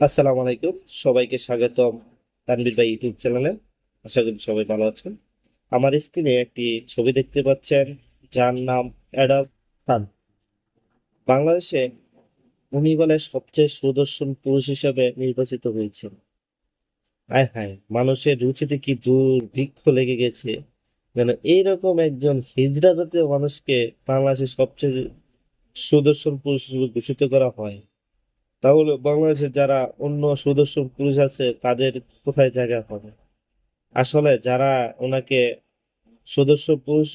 আসসালামু আলাইকুম। সবাইকে স্বাগতম তানভীর ভাই ইউটিউব চ্যানেলে। আশা করি সবাই ভালো আছেন। আমার স্ক্রিনে একটি ছবি দেখতে পাচ্ছেন, যার নাম অ্যাডাম খান। বাংলাদেশে উনি বলে সবচেয়ে সুদর্শন পুরুষ হিসেবে নির্বাচিত হয়েছেন। হায় হায়, মানুষের রুচিতে কি দুর্ভিক্ষ লেগে গেছে। যেন এইরকম একজন হিজড়া জাতীয় মানুষকে বাংলাদেশের সবচেয়ে সুদর্শন পুরুষ হিসেবে ঘোষিত করা হয়। তাহলে বাংলাদেশে যারা অন্য সুদর্শন পুরুষ আছে, তাদের কোথায় জায়গা হবে আসলে যারা ওনাকে সুদর্শন পুরুষ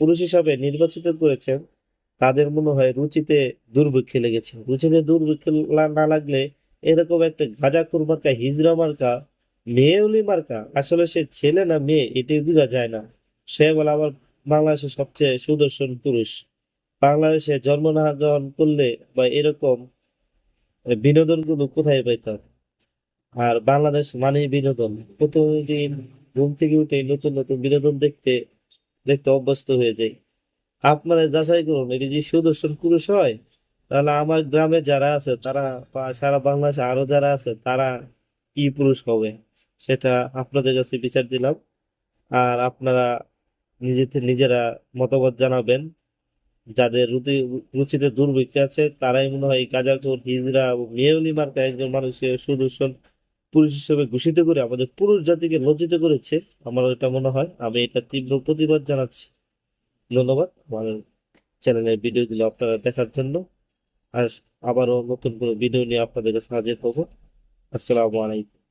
পুরুষ হিসাবে নির্বাচিত করেছেন, তাদের মনে হয় রুচিতে দুর্ভিক্ষ লেগেছে। রুচিতে দুর্ভিক্ষ না লাগলে এরকম একটা গাঁজাখুর মার্কা হিজড়া মার্কা, মেয়েলি মার্কা, আসলে সে ছেলে না মেয়ে, এটি বোঝা যায় না। সে বলে আবার বাংলাদেশের সবচেয়ে সুদর্শন পুরুষ। বাংলাদেশে জন্ম না গ্রহণ করলে বা এরকম বিনোদনগুলো কোথায় পাইতাম? আর বাংলাদেশ মানেই বিনোদন। প্রতিদিন ঘুম থেকে উঠে নতুন নতুন বিনোদন দেখতে দেখতে অভ্যস্ত হয়ে যাই। আপনারা যাচাই করুন, এটি যে সুদর্শন পুরুষ হয়, তাহলে আমার গ্রামে যারা আছে, তারা সারা বাংলাদেশে আরও যারা আছে, তারা কি পুরুষ হবে? সেটা আপনাদের কাছে বিচার দিলাম। আর আপনারা নিজেদের, নিজেরা মতামত জানাবেন। যাদের রুচি রুচিতে দুর্ভিক্ষ আছে, তারাই মনে হয় গাঁজাখোর হিজড়া ও মেয়লি মার্কা একজন মানুষকে সুদর্শন পুরুষ হিসেবে ঘোষিত করে আমাদের পুরুষ জাতিকে লজ্জিত করেছে। আমার এটা মনে হয়। আমি এটা তীব্র প্রতিবাদ জানাচ্ছি। ধন্যবাদ আমার চ্যানেলের ভিডিওগুলো আপনারা দেখার জন্য। আর আবারও নতুন কোনো ভিডিও নিয়ে আপনাদের হাজির হব। আসসালামু আলাইকুম।